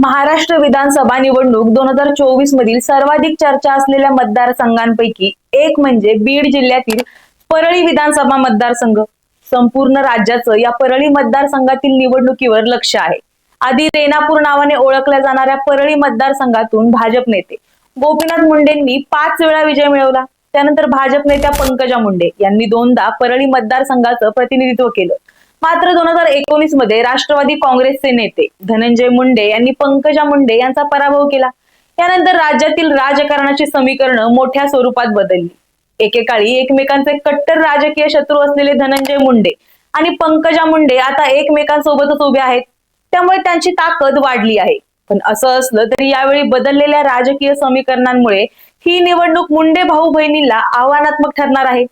महाराष्ट्र विधानसभा निवडणूक दोन हजार चोवीस मधील सर्वाधिक चर्चा असलेल्या मतदारसंघांपैकी एक म्हणजे बीड जिल्ह्यातील परळी विधानसभा मतदारसंघ. संपूर्ण राज्याचं या परळी मतदारसंघातील निवडणुकीवर लक्ष आहे. आधी रेणापूर नावाने ओळखल्या जाणाऱ्या परळी मतदारसंघातून भाजप नेते गोपीनाथ मुंडेंनी पाच वेळा विजय मिळवला. त्यानंतर भाजप नेत्या पंकजा मुंडे यांनी दोनदा परळी मतदारसंघाचं प्रतिनिधित्व केलं. मात्र दोन हजार एकोणीसमध्ये राष्ट्रवादी काँग्रेसचे नेते धनंजय मुंडे यांनी पंकजा मुंडे यांचा पराभव केला. त्यानंतर राज्यातील राजकारणाची समीकरणं मोठ्या स्वरूपात बदलली. एकेकाळी एकमेकांचे कट्टर राजकीय शत्रू असलेले धनंजय मुंडे आणि पंकजा मुंडे आता एकमेकांसोबतच उभे आहेत. त्यामुळे त्यांची ताकद वाढली आहे. पण असं असलं तरी यावेळी बदललेल्या राजकीय समीकरणांमुळे ही निवडणूक मुंडे भाऊ बहिणींना आव्हानात्मक ठरणार आहे.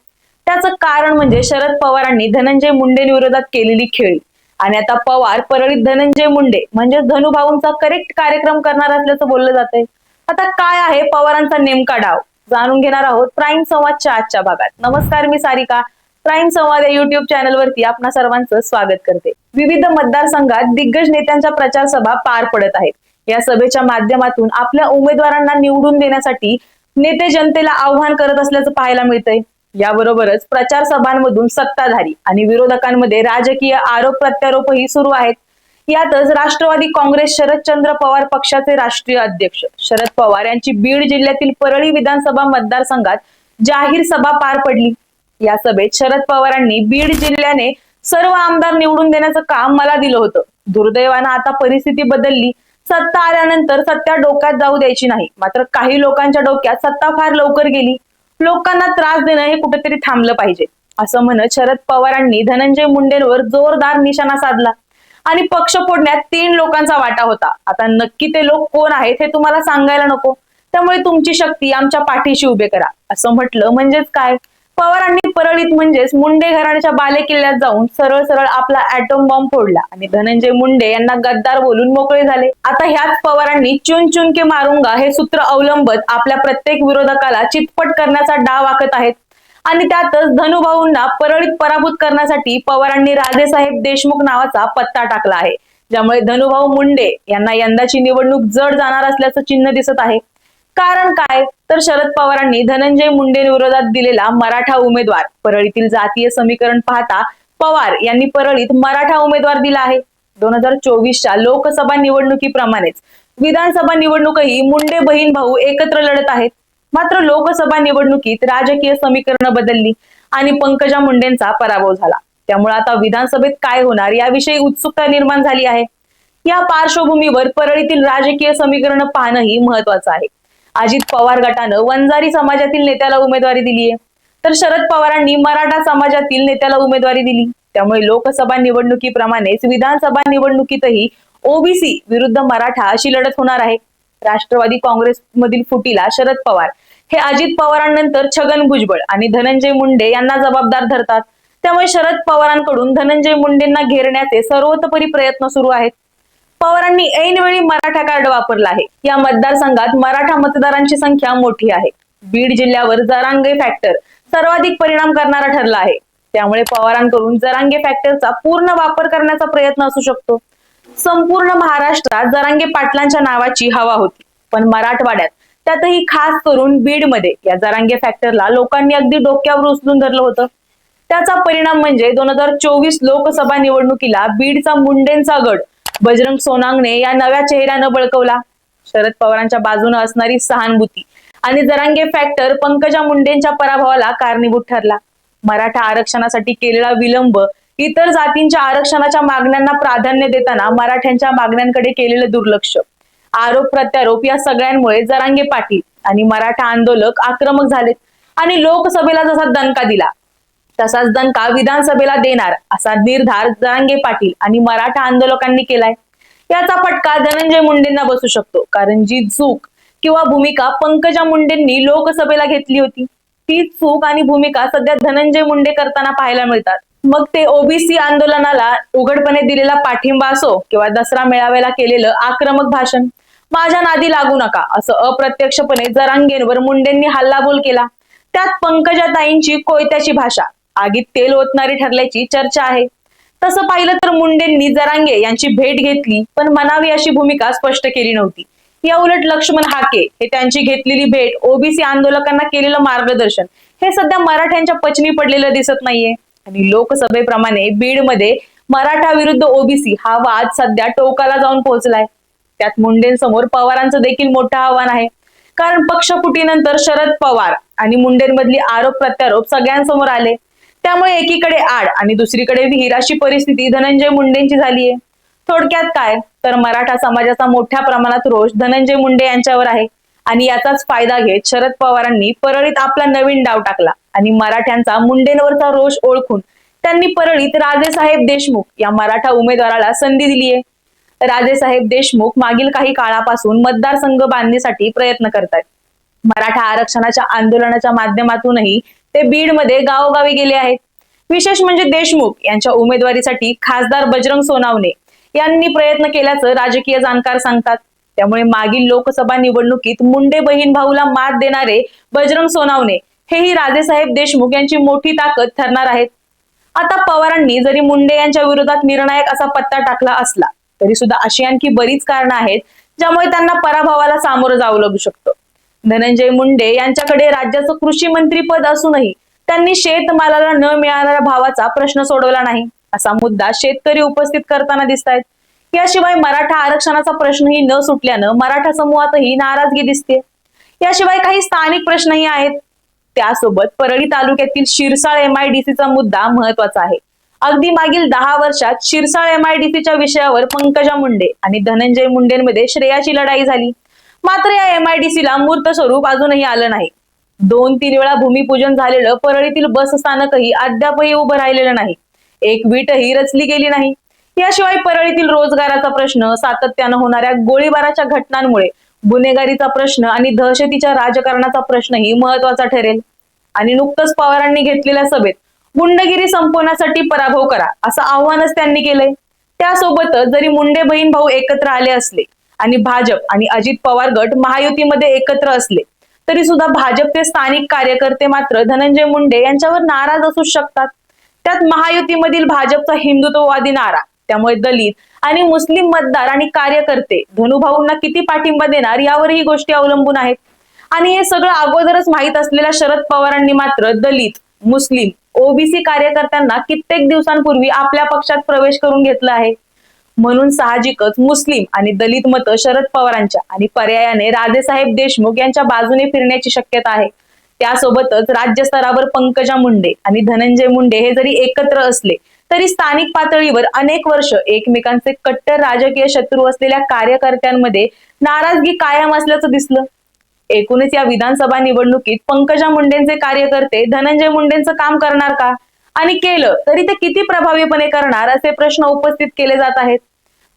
त्याचं कारण म्हणजे शरद पवारांनी धनंजय मुंडेंविरोधात केलेली खेळी. आणि आता पवार परळीत धनंजय मुंडे म्हणजे धनुभाऊंचा करेक्ट कार्यक्रम करणार असल्याचं बोललं जात आहे आता काय आहे पवारांचा नेमका डाव? जाणून घेणार आहोत प्राईम संवादच्या आजच्या भागात. नमस्कार मी सारिका. प्राईम संवाद या युट्यूब चॅनलवरती आपणा सर्वांचं स्वागत करते. विविध मतदारसंघात दिग्गज नेत्यांच्या प्रचार सभा पार पडत आहेत. या सभेच्या माध्यमातून आपल्या उमेदवारांना निवडून देण्यासाठी नेते जनतेला आव्हान करत असल्याचं पाहायला मिळतंय. याबरोबरच प्रचार सभांमधून सत्ताधारी आणि विरोधकांमध्ये राजकीय आरोप प्रत्यारोपही सुरू आहेत. यातच राष्ट्रवादी काँग्रेस शरदचंद्र पवार पक्षाचे राष्ट्रीय अध्यक्ष शरद पवार यांची बीड जिल्ह्यातील परळी विधानसभा मतदारसंघात जाहीर सभा पार पडली. या सभेत शरद पवारांनी बीड जिल्ह्याने सर्व आमदार निवडून देण्याचं काम मला दिलं होतं. दुर्दैवानं आता परिस्थिती बदलली. सत्ता आल्यानंतर सत्ता डोक्यात जाऊ द्यायची नाही. मात्र काही लोकांच्या डोक्यात सत्ता फार लवकर गेली. लोकांना त्रास देणं हे कुठेतरी थांबलं पाहिजे. असं म्हणत शरद पवारांनी धनंजय मुंडेंवर जोरदार निशाणा साधला. आणि पक्ष फोडण्यात तीन लोकांचा वाटा होता. आता नक्की ते लोक कोण आहेत हे तुम्हाला सांगायला नको. त्यामुळे तुमची शक्ती आमच्या पाठीशी उभे करा. असं म्हटलं म्हणजेच काय? पवारांनी परळीत म्हणजेच मुंडे घराण्याच्या बाले किल्ल्यात जाऊन सरळ सरळ आपला ऍटम बॉम्ब फोडला. आणि धनंजय मुंडे यांना गद्दार बोलून मोकळे झाले. आता ह्याच पवारांनी चुन चुन के मारुंगा हे सूत्र अवलंबत आपल्या प्रत्येक विरोधकाला चितपट करण्याचा डाव आखत आहेत. आणि त्यातच धनुभाऊंना परळीत पराभूत करण्यासाठी पवारांनी राजेसाहेब देशमुख नावाचा पत्ता टाकला आहे. ज्यामुळे धनुभाऊ मुंडे यांना यंदाची निवडणूक जड जाणार असल्याचं चिन्ह दिसत आहे. कारण काय? तर शरद पवारांनी धनंजय मुंडे विरोधात दिलेला मराठा उमेदवार. परळीतील जातीय समीकरण पाहता पवार यांनी परळीत मराठा उमेदवार दिला आहे. दोन हजार चोवीसच्या लोकसभा निवडणुकीप्रमाणेच विधानसभा निवडणूकही मुंडे बहीण भाऊ एकत्र लढत आहेत. मात्र लोकसभा निवडणुकीत राजकीय समीकरण बदलली आणि पंकजा मुंडेंचा पराभव झाला. त्यामुळे आता विधानसभेत काय होणार याविषयी उत्सुकता निर्माण झाली आहे. या पार्श्वभूमीवर परळीतील राजकीय समीकरण पाहणंही महत्वाचं आहे. अजित पवार गटानं वंजारी समाजातील नेत्याला उमेदवारी दिली आहे तर शरद पवारांनी मराठा समाजातील नेत्याला उमेदवारी दिली. त्यामुळे लोकसभा निवडणुकीप्रमाणेच विधानसभा निवडणुकीतही ओबीसी विरुद्ध मराठा अशी लढत होणार आहे. राष्ट्रवादी काँग्रेस मधील फुटीला शरद पवार हे अजित पवारांनंतर छगन भुजबळ आणि धनंजय मुंडे यांना जबाबदार धरतात. त्यामुळे शरद पवारांकडून धनंजय मुंडेंना घेरण्याचे सर्वोतपरी प्रयत्न सुरू आहेत. पवारांनी ऐनवेळी मराठा कार्ड वापरलं आहे. या मतदारसंघात मराठा मतदारांची संख्या मोठी आहे. बीड जिल्ह्यावर जरांगे फॅक्टर सर्वाधिक परिणाम करणारा ठरला आहे. त्यामुळे पवारांकडून जरांगे फॅक्टरचा पूर्ण वापर करण्याचा प्रयत्न असू शकतो. संपूर्ण महाराष्ट्रात जरांगे पाटलांच्या नावाची हवा होती. पण मराठवाड्यात त्यातही खास करून बीडमध्ये या जरांगे फॅक्टरला लोकांनी अगदी डोक्यावर उचलून धरलं होतं. त्याचा परिणाम म्हणजे दोन हजार चोवीस लोकसभा निवडणुकीला बीडचा मुंडेंचा गड बजरंग सोनांगने या नव्या चेहऱ्यानं बळकवला. शरद पवारांच्या बाजूनं असणारी सहानुभूती. आणि जरांगे फॅक्टर पंकजा मुंडेंच्या पराभवाला कारणीभूत ठरला. मराठा आरक्षणासाठी केलेला विलंब इतर जातींच्या आरक्षणाच्या मागण्यांना प्राधान्य देताना मराठ्यांच्या मागण्यांकडे केलेलं दुर्लक्ष. आरोप प्रत्यारोप या सगळ्यांमुळे जरांगे पाटील आणि मराठा आंदोलक आक्रमक झालेत आणि लोकसभेला जसा दणका दिला. तसाच दणका विधानसभेला देणार? असा निर्धार जरांगे पाटील आणि मराठा आंदोलकांनी केलाय. याचा फटका धनंजय मुंडेंना बसू शकतो. कारण जी चूक किंवा भूमिका पंकजा मुंडेंनी लोकसभेला घेतली होती ती चूक आणि भूमिका सध्या धनंजय मुंडे करताना पाहायला मिळतात. मग ते ओबीसी आंदोलनाला उघडपणे दिलेला पाठिंबा असो किंवा दसरा मेळाव्याला केलेलं आक्रमक भाषण माझ्या नादी लागू नका असं अप्रत्यक्षपणे जरांगेंवर मुंडेंनी हल्लाबोल केला. त्यात पंकजाताईंची कोयत्याची भाषा आगीत तेल ओतणारी ठरल्याची चर्चा आहे. तसं पाहिलं तर मुंडेंनी जरांगे यांची भेट घेतली पण मनावी अशी भूमिका स्पष्ट केली नव्हती. या उलट लक्ष्मण हाके हे त्यांची घेतलेली भेट ओबीसी आंदोलकांना केलेलं मार्गदर्शन हे सध्या मराठ्यांच्या पचनी पडलेलं दिसत नाहीये. आणि लोकसभेप्रमाणे बीडमध्ये मराठा विरुद्ध ओबीसी हा वाद सध्या टोकाला जाऊन पोहोचलाय. त्यात मुंडेंसमोर पवारांचं देखील मोठं आव्हान आहे. कारण पक्षफुटीनंतर शरद पवार आणि मुंडेंमधली आरोप प्रत्यारोप सगळ्यांसमोर आले. त्यामुळे एकीकडे आड आणि दुसरीकडे विहीर. अशी परिस्थिती धनंजय मुंडेंची झालीय. थोडक्यात काय? तर मराठा समाजाचा मोठ्या प्रमाणात रोष धनंजय मुंडे यांच्यावर आहे. आणि याचाच फायदा घेत शरद पवारांनी परळीत आपला नवीन डाव टाकला. आणि मराठ्यांचा मुंडेंवरचा रोष ओळखून त्यांनी परळीत राजेसाहेब देशमुख या मराठा उमेदवाराला संधी दिली आहे राजेसाहेब देशमुख मागील काही काळापासून मतदारसंघ बांधणीसाठी प्रयत्न करतात मराठा आरक्षणाच्या आंदोलनाच्या माध्यमातूनही ते बीडमध्ये गावोगावी गेले आहेत. विशेष म्हणजे देशमुख यांच्या उमेदवारीसाठी खासदार बजरंग सोनावणे यांनी प्रयत्न केल्याचं राजकीय जाणकार सांगतात. त्यामुळे मागील लोकसभा निवडणुकीत मुंडे बहीण भाऊला मात देणारे बजरंग सोनावणे हेही राजेसाहेब देशमुख यांची मोठी ताकद ठरणार आहेत. आता पवारांनी जरी मुंडे यांच्या विरोधात निर्णायक असा पत्ता टाकला असला तरी सुद्धा अशी आणखी बरीच कारणं आहेत ज्यामुळे त्यांना पराभवाला सामोरं जावं लागू शकतं. धनंजय मुंडे यांच्याकडे राज्याचं कृषी मंत्री पद असूनही त्यांनी शेतमालाला न मिळाणाऱ्या भावाचा प्रश्न सोडवला नाही असा मुद्दा शेतकरी उपस्थित करताना दिसत आहेत याशिवाय मराठा आरक्षणाचा प्रश्नही न सुटल्यानं मराठा समूहातही नाराजगी दिसते याशिवाय काही स्थानिक प्रश्नही आहेत. त्यासोबत परळी तालुक्यातील शिरसाळ एमआयडीसीचा मुद्दा महत्त्वाचा आहे. अगदी मागील दहा वर्षात शिरसाळ एमआयडीसीच्या विषयावर पंकजा मुंडे आणि धनंजय मुंडेंमध्ये श्रेयाची लढाई झाली. मात्र या एमआयडीसीला मूर्त स्वरूप अजूनही आलं नाही. दोन तीन वेळा भूमिपूजन झालेलं परळीतील बस स्थानकही अद्यापही उभं राहिलेलं नाही. एक वीटही रचली गेली नाही. याशिवाय परळीतील रोजगाराचा प्रश्न सातत्यानं होणाऱ्या गोळीबाराच्या घटनांमुळे गुन्हेगारीचा प्रश्न आणि दहशतीच्या राजकारणाचा प्रश्नही महत्त्वाचा ठरेल. आणि नुकतंच पवारांनी घेतलेल्या सभेत गुंडगिरी संपवण्यासाठी पराभव करा असं आव्हानच त्यांनी केलंय. त्यासोबतच जरी मुंडे बहीण भाऊ एकत्र आले असले आणि भाजप आणि अजित पवार गट महायुतीमध्ये एकत्र असले तरी सुद्धा भाजपचे स्थानिक कार्यकर्ते मात्र धनंजय मुंडे यांच्यावर नाराज असू शकतात. त्यात महायुतीमधील भाजपचा हिंदुत्ववादी नारा त्यामुळे दलित आणि मुस्लिम मतदार आणि कार्यकर्ते धनुभाऊंना किती पाठिंबा देणार यावर ही गोष्टी अवलंबून आहेत. आणि हे सगळं अगोदरच माहीत असलेल्या शरद पवारांनी मात्र दलित मुस्लिम ओबीसी कार्यकर्त्यांना कित्येक दिवसांपूर्वी आपल्या पक्षात प्रवेश करून घेतला आहे. म्हणून साहजिकच मुस्लिम आणि दलित मतं शरद पवारांच्या आणि पर्यायाने राजेसाहेब देशमुख यांच्या बाजूने फिरण्याची शक्यता आहे. त्यासोबतच राज्य स्तरावर पंकजा मुंडे आणि धनंजय मुंडे हे जरी एकत्र असले तरी स्थानिक पातळीवर अनेक वर्ष एकमेकांचे कट्टर राजकीय शत्रू असलेल्या कार्यकर्त्यांमध्ये नाराजगी कायम असल्याचं दिसलं. एकूणच या विधानसभा निवडणुकीत पंकजा मुंडेंचे कार्यकर्ते धनंजय मुंडेंचं काम करणार का? आणि केलं तरी ते किती प्रभावीपणे करणार असे प्रश्न उपस्थित केले जात आहेत.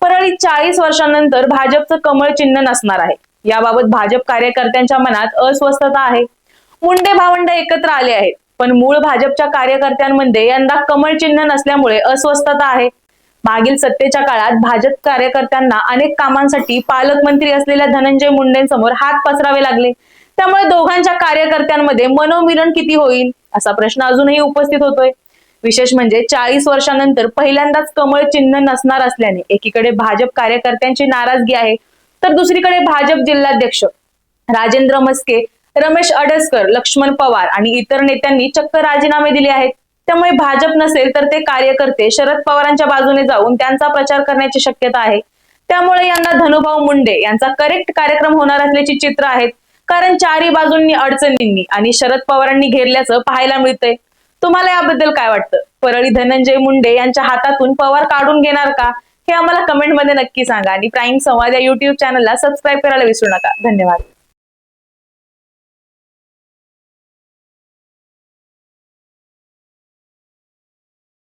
परळीत चाळीस वर्षांनंतर भाजपचं कमळ चिन्ह नसणार आहे. याबाबत भाजप कार्यकर्त्यांच्या मनात अस्वस्थता आहे. मुंडे भावंड एकत्र आले आहेत पण मूळ भाजपच्या कार्यकर्त्यांमध्ये यंदा कमळ चिन्ह नसल्यामुळे अस्वस्थता आहे. मागील सत्तेच्या काळात भाजप कार्यकर्त्यांना अनेक कामांसाठी पालकमंत्री असलेल्या धनंजय मुंडेंसमोर हात पसरावे लागले. त्यामुळे दोघांच्या कार्यकर्त्यांमध्ये मनोमिलन किती होईल असा प्रश्न अजूनही उपस्थित होतोय. विशेष म्हणजे चाळीस वर्षानंतर पहिल्यांदाच कमळ चिन्ह नसणार असल्याने एकीकडे भाजप कार्यकर्त्यांची नाराजगी आहे तर दुसरीकडे भाजप जिल्हाध्यक्ष राजेंद्र मस्के रमेश अडसकर लक्ष्मण पवार आणि इतर नेत्यांनी चक्क राजीनामे दिले आहेत. त्यामुळे भाजप नसेल तर ते कार्यकर्ते शरद पवारांच्या बाजूने जाऊन त्यांचा प्रचार करण्याची शक्यता आहे. त्यामुळे यांना धनुभाऊ मुंडे यांचा करेक्ट कार्यक्रम होणार असल्याची चित्र आहेत. कारण चारही बाजूंनी अडचणींनी आणि शरद पवारांनी घेरल्याचं पाहायला मिळतंय. तुम्हाला याबद्दल काय वाटतं? परळी धनंजय मुंडे यांच्या हातातून पवार काढून घेणार का? हे आम्हाला कमेंटमध्ये नक्की सांगा. आणि प्राईम संवाद या युट्यूब चॅनलला सबस्क्राईब करायला विसरू नका. धन्यवाद.